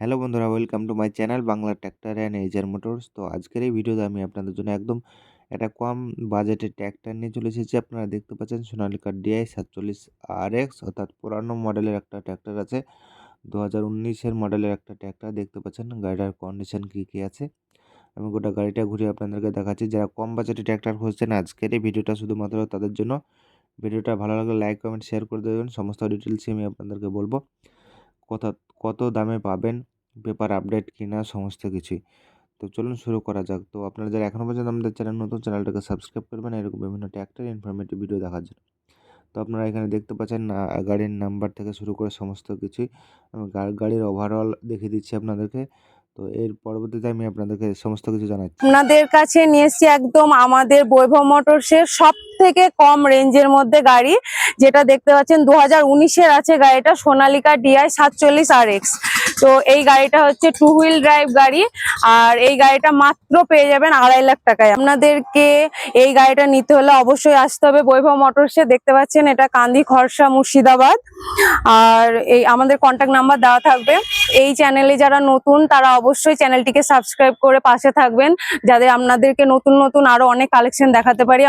Hello বন্ধুরা welcome to my channel Bangla tractor and Eicher motors তো আজকের এই ভিডিওতে আমি আপনাদের জন্য একদম একটা কম বাজেটের ট্র্যাক্টর নিয়ে চলে এসেছি। আপনারা দেখতে পাচ্ছেন সোনালিকা ডিআই সাতচল্লিশ আর এক্স অর্থাৎ পুরানো মডেলের একটা ট্র্যাক্টর আছে। দু হাজার উনিশের মডেলের একটা ট্র্যাক্টর দেখতে পাচ্ছেন গাড়িটার কন্ডিশন কী কী আছে? আমি গোটা গাড়িটা ঘুরিয়ে আপনাদেরকে দেখাচ্ছি। যারা কম বাজেটের ট্র্যাক্টর খুঁজছেন, আজকের এই ভিডিওটা শুধুমাত্র তাদের জন্য। ভিডিওটা ভালো লাগলে লাইক কমেন্ট শেয়ার করে দেবেন। সমস্ত ডিটেলসই আমি আপনাদেরকে বলব। কত কত দামে পাবেন, পেপার আপডেট কিনা, সমস্ত কিছুই। তো চলুন শুরু করা যাক। তো আপনারা যারা এখনও পর্যন্ত আমাদের চ্যানেল, নতুন চ্যানেলটাকে সাবস্ক্রাইব করবেন, এরকম বিভিন্ন ট্র্যাক্টর ইনফরমেটিভ ভিডিও দেখার জন্য। তো আপনারা এখানে দেখতে পাচ্ছেন গাড়ির নাম্বার থেকে শুরু করে সমস্ত কিছুই। গাড়ির ওভারঅল দেখিয়ে দিচ্ছি আপনাদেরকে। তো এর পরবর্তীতে আমি আপনাদেরকে সমস্ত কিছু জানাচ্ছি। আপনাদের কাছে নিয়ে এসছি একদম আমাদের বৈভব মোটরসের সব থেকে কম রেঞ্জের মধ্যে গাড়ি, যেটা দেখতে পাচ্ছেন দু হাজার উনিশের আছে গাড়িটা, সোনালিকা ডিআই সাতচল্লিশ আর এক্স তো এই গাড়িটা হচ্ছে টু হুইল ড্রাইভ গাড়ি, আর এই গাড়িটা মাত্র পেয়ে যাবেন আড়াই লাখ টাকায়। আপনাদেরকে এই গাড়িটা নিতে হলে অবশ্যই আসতে হবে বৈভব মোটরসে। দেখতে পাচ্ছেন এটা কান্দি খরসা মুর্শিদাবাদ। আর এই আমাদের কন্ট্যাক্ট নাম্বার দেওয়া থাকবে। এই চ্যানেলে যারা নতুন, তারা অবশ্যই চ্যানেলটিকে সাবস্ক্রাইব করে পাশে থাকবেন। যাদের আপনাদেরকে নতুন নতুন আরও অনেক কালেকশন দেখাতে পারি।